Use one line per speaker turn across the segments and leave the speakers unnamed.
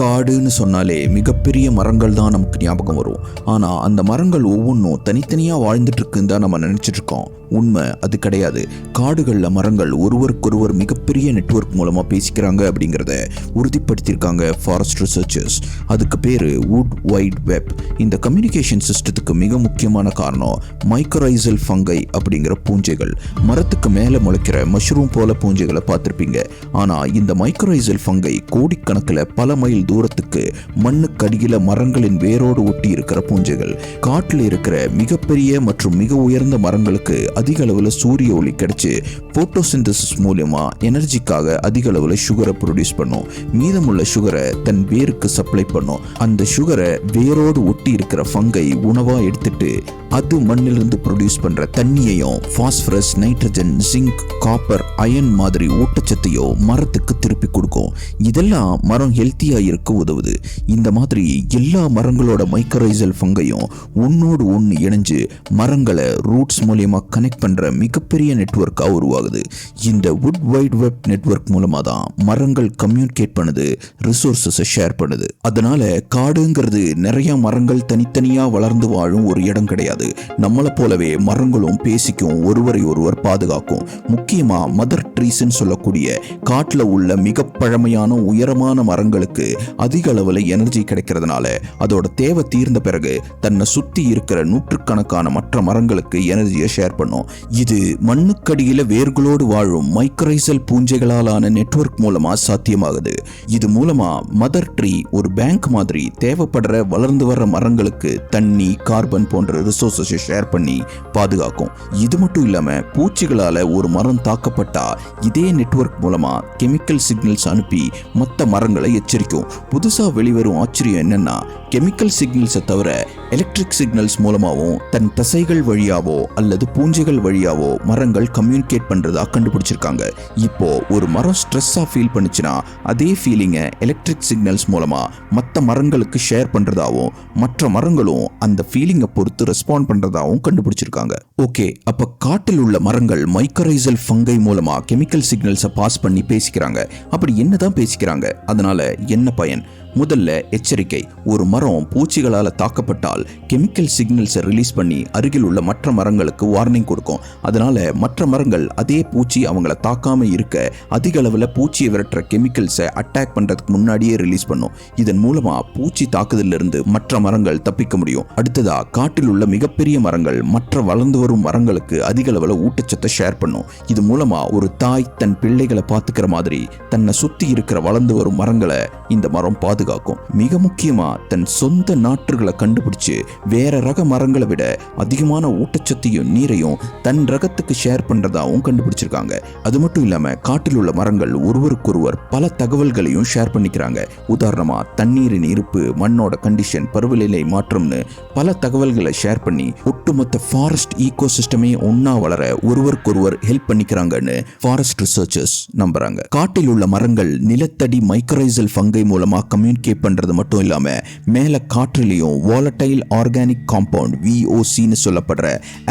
காடுன்னு சொன்னாலே மிகப்பெரிய மரங்கள் தான் நமக்கு ஞாபகம் வரும். ஆனால் அந்த மரங்கள் ஒவ்வொன்றும் தனித்தனியாக வாழ்ந்துட்டு இருக்குன்னு தான் நம்ம நினச்சிட்ருக்கோம் உண்மை அது கிடையாது. காடுகளில் மரங்கள் ஒருவருக்கொருவர் மிகப்பெரிய நெட்வொர்க் மூலமாக பேசிக்கிறாங்க அப்படிங்கிறத உறுதிப்படுத்தியிருக்காங்க ஃபாரஸ்ட் ரிசர்ச்சர்ஸ் அதுக்கு பேர் வுட் வைட் வெப் இந்த கம்யூனிகேஷன் சிஸ்டத்துக்கு மிக முக்கியமான காரணம் மைக்ரோரைசல் ஃபங்கை அப்படிங்கிற பூஞ்சைகள். மரத்துக்கு மேலே முளைக்கிற மஷ்ரூம் போல பூஞ்சைகளை பார்த்துருப்பீங்க. ஆனால் இந்த மைக்ரோரைசல் ஃபங்கை கோடிக்கணக்கில் பல மைல் தூரத்துக்கு மண்ணுக்கடியில் மரங்களின் வேரோடு ஒட்டி இருக்கிற பூஞ்சைகள். காட்டில் இருக்கிற மிகப்பெரிய மற்றும் மிக உயர்ந்த மரங்களுக்கு அதிக அளவில் சூரிய ஒளி கிடச்சி போட்டோசிந்தசிஸ் மூலயமா எனர்ஜிக்காக அதிக அளவில் சுகரை ப்ரொடியூஸ் பண்ணும். மீதமுள்ள சுகரை தன் வேருக்கு சப்ளை பண்ணும். அந்த சுகரை வேரோடு ஒட்டி இருக்கிற ஃபங்கை உணவாக எடுத்துட்டு அது மண்ணிலிருந்து ப்ரொடியூஸ் பண்ணுற தண்ணியையும் phosphorus nitrogen zinc copper iron மாதிரி ஊட்டச்சத்தையோ மரத்துக்கு திருப்பி கொடுக்கும். இதெல்லாம் மரம் ஹெல்த்தியாக இருக்க உதவுது. இந்த மாதிரி எல்லா மரங்களோட மைக்ரோரைசல் ஃபங்கையும் ஒன்னோடு ஒன்று இணைஞ்சு மரங்களை ரூட்ஸ் மூலியமாக கனெக்ட் பண்ணுற மிகப்பெரிய நெட்வொர்க்காக உருவாகுது. இந்த வுட் வைட் வெப் நெட்வொர்க் மூலமாக தான் மரங்கள் கம்யூனிகேட் பண்ணுது ரிசோர்ஸஸை ஷேர் பண்ணுது. அதனால காடுங்கிறது நிறைய மரங்கள் தனித்தனியாக வளர்ந்து வாழும் ஒரு இடம் கிடையாது. நம்மளை போலவே மரங்களும் பேசிக்கும் ஒருவரை ஒருவர் பாதுகாக்கும். முக்கியமா மதர் ட்ரீஸ்ன்னு சொல்லக்கூடிய காட்டுல உள்ள மிக பழமையான உயரமான மரங்களுக்கு அதிக அளவில் எனர்ஜி கிடைக்கிறதுனால அதோட தேவை தீர்ந்த பிறகு தன்னை சுத்தி இருக்கிற நூற்றுக்கணக்கான மற்ற மரங்களுக்கு எனர்ஜியை ஷேர் பண்ணும். இது மண்ணுக்கடியில் வேர்களோடு வாழும் மைக்ரைசல் பூஞ்சைகளாலான நெட்வொர்க் மூலமா சாத்தியமாகுது. இது மூலமா மதர் ட்ரீ ஒரு பேங்க் மாதிரி தேவைப்படுற வளர்ந்து வர்ற மரங்களுக்கு தண்ணி கார்பன் போன்ற ரிசோர்ஸஸை ஷேர் பண்ணி பாதுகாக்கும். இது மட்டும் இல்லாம பூச்சிகளால ஒரு மரம் தாக்கப்பட்டா இதே நெட்வொர்க் மூலமா கெமிக்கல் சிக்னல்ஸ் அனுப்பி மற்ற மரங்களை எச்சரிக்கும். புதுசா வெளிவரும் ஆச்சரியம் என்னன்னா கெமிக்கல் சிக்னல்ஸை தவிர எலக்ட்ரிக் சிக்னல்ஸ் மூலமாகவும் தன் தசைகள் வழியாவோ அல்லது பூஞ்சைகள் வழியாவோ மரங்கள் கம்யூனிகேட் பண்ணுறதா கண்டுபிடிச்சிருக்காங்க. இப்போ ஒரு மரம் ஸ்ட்ரெஸ்ஸாக ஃபீல் பண்ணுச்சுன்னா அதே ஃபீலிங்கை எலக்ட்ரிக் சிக்னல்ஸ் மூலமாக மற்ற மரங்களுக்கு ஷேர் பண்ணுறதாகவும் மற்ற மரங்களும் அந்த ஃபீலிங்கை பொறுத்து ரெஸ்பாண்ட் பண்ணுறதாகவும் கண்டுபிடிச்சிருக்காங்க. ஓகே அப்போ காட்டில் உள்ள மரங்கள் மைக்கரைசல் ஃபங்கை மூலமாக கெமிக்கல் சிக்னல்ஸை பாஸ் பண்ணி பேசிக்கிறாங்க. அப்படி என்ன தான் பேசிக்கிறாங்க? அதனால என்ன பயன்? முதல்ல எச்சரிக்கை ஒரு மரம் பூச்சிகளால் தாக்கப்பட்டால் கெமிக்கல் சிக்னல்ஸை ரிலீஸ் பண்ணி அருகில் உள்ள மற்ற மரங்களுக்கு வார்னிங் கொடுக்கும். அதனால மற்ற மரங்கள் அதே பூச்சி அவங்கள தாக்காம இருக்க அதிக அளவில் பூச்சியை விரட்டுற கெமிக்கல்ஸை அட்டாக் பண்றதுக்கு முன்னாடியே ரிலீஸ் பண்ணும். இதன் மூலமா பூச்சி தாக்குதலிருந்து மற்ற மரங்கள் தப்பிக்க முடியும். அடுத்ததா காட்டில் உள்ள மிகப்பெரிய மரங்கள் மற்ற வளர்ந்து வரும் மரங்களுக்கு அதிக அளவில் ஊட்டச்சத்தை ஷேர் பண்ணும். இது மூலமா ஒரு தாய் தன் பிள்ளைகளை பார்த்துக்கிற மாதிரி தன்னை சுத்தி இருக்கிற வளர்ந்து வரும் மரங்களை இந்த மரம் பாதுகாக்கும். மிக முக்கியமா தன் சொந்த நாற்றுகளை கண்டுபிடிச்சு வேற ரக மரங்களை விட அதிகமான ஊட்டச்சத்தையும் நீரையும் தன் ரகத்துக்கு ஷேர் பண்றதாவும் கண்டுபிடிச்சிருக்காங்க. அது மட்டும் இல்லாம காட்டில் உள்ள மரங்கள் ஒருவருக்கொருவர் பல தகவல்களையும் ஷேர் பண்ணிக்கிறாங்க. உதாரணமா தண்ணீரின் இருப்பு மண்ணோட கண்டிஷன் பருவநிலை மாற்றம்னு பல தகவல்களை ஷேர் பண்ணி ஒட்டுமொத்த ஃபாரஸ்ட் ஈகோ சிஸ்டமே ஒன்னா வளர ஒருவருக்கொருவர் ஹெல்ப் பண்ணிக்கிறாங்கன்னு ஃபாரஸ்ட் ரிசர்ச்சர்ஸ் நம்புறாங்க. காட்டில் உள்ள மரங்கள் நிலத்தடி மைக்ரைசல் ஃபங்கை மூலமா கம்யூனிகேட் பண்றது மட்டும் இல்லாமல் மேலே காற்றுலேயும் வாலடைல் ஆர்கானிக் காம்பவுண்ட் விஓசின்னு சொல்லப்படுற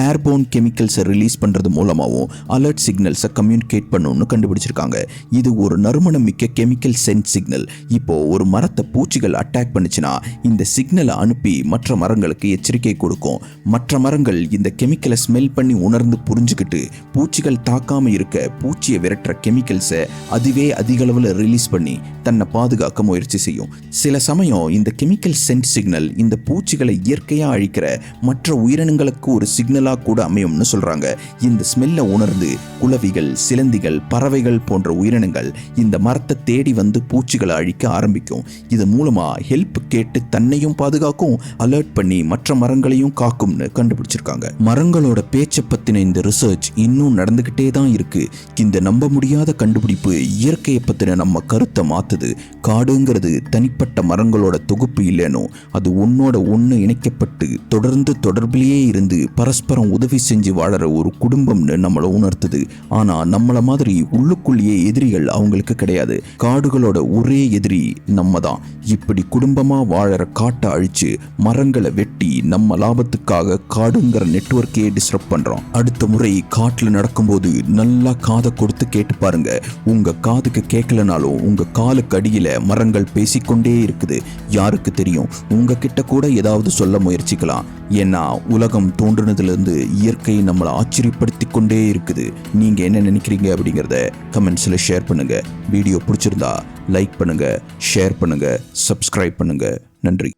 ஏர்போன் கெமிக்கல்ஸை ரிலீஸ் பண்ணுறது மூலமாகவும் அலர்ட் சிக்னல்ஸை கம்யூனிகேட் பண்ணணும்னு கண்டுபிடிச்சிருக்காங்க. இது ஒரு நறுமணம் மிக்க கெமிக்கல் சென்ட் சிக்னல் இப்போது ஒரு மரத்தை பூச்சிகள் அட்டாக் பண்ணுச்சுன்னா இந்த சிக்னலை அனுப்பி மற்ற மரங்களுக்கு எச்சரிக்கை கொடுக்கும். மற்ற மரங்கள் இந்த கெமிக்கலை ஸ்மெல் பண்ணி உணர்ந்து புரிஞ்சுக்கிட்டு பூச்சிகள் தாக்காமல் இருக்க பூச்சியை விரட்டுற கெமிக்கல்ஸை அதுவே அதிக அளவில் ரிலீஸ் பண்ணி தன்னை பாதுகாக்க முயற்சி செய்யும். சில சமயம் இந்த கெமிக்கல் சென்ட் சிக்னல் இந்த பூச்சிகளை இயற்கையாக அழிக்கிற மற்ற உயிரினங்களுக்கு ஒரு சிக்னலாக கூட அமையும்னு சொல்கிறாங்க இந்த ஸ்மெல்லை உணர்ந்து குளவிகள் சிலந்திகள் பறவைகள் போன்ற உயிரினங்கள் இந்த மரத்தை தேடி வந்து பூச்சிகளை அழிக்க ஆரம்பிக்கும். இது மூலமாக ஹெல்ப் கேட்டு தன்னையும் பாதுகாக்கும் அலர்ட் பண்ணி மற்ற மரங்களையும் காக்கும்னு கண்டுபிடிச்சிருக்காங்க. மரங்களோட பேச்சை பத்தின இந்த ரிசர்ச் இன்னும் நடந்துகிட்டே தான் இருக்கு. இந்த நம்ப முடியாத கண்டுபிடிப்பு இயற்கையை பத்தின நம்ம கருத்தை மாத்துது. காடுங்கிறது தனிப்பட்ட மரங்களோட தொகுப்பு இல்லைனோ அது உன்னோட ஒன்று இணைக்கப்பட்டு தொடர்ந்து தொடர்பிலேயே இருந்து பரஸ்பரம் உதவி செஞ்சு வாழற ஒரு குடும்பம்னு நம்மளை உணர்த்துது. ஆனா நம்மள மாதிரி உள்ளுக்குள்ளேயே எதிரிகள் அவங்களுக்கு கிடையாது. காடுகளோட ஒரே எதிரி நம்ம தான் இப்படி குடும்பமா வாழற காட்டை அழிச்சு மரங்களை வெட்டி நம்ம லாபத்துக்காக காடுங்கிற நெட்வொர்க்கே டிஸ்டர்ப் பண்றோம். அடுத்த முறை காட்டுல நடக்கும்போது நல்லா காதை கொடுத்து கேட்டு பாருங்க. உங்க காதுக்கு கேட்கலனாலும் உங்க காலுக்கு அடியில மரங்கள் பேசி கொண்டே இருக்குது. யாருக்கு தெரியும்? உங்ககிட்ட கூட ஏதாவது சொல்ல முயற்சிக்கலாம். ஏன்னா உலகம் தோன்றுனதுலேருந்து இயற்கை நம்மளை ஆச்சரியப்படுத்தி கொண்டே இருக்குது. நீங்கள் என்ன நினைக்கிறீங்க அப்படிங்கிறத கமெண்ட்ஸில் ஷேர் பண்ணுங்கள் வீடியோ பிடிச்சிருந்தா லைக் பண்ணுங்கள் ஷேர் பண்ணுங்கள் சப்ஸ்கிரைப் பண்ணுங்கள் நன்றி.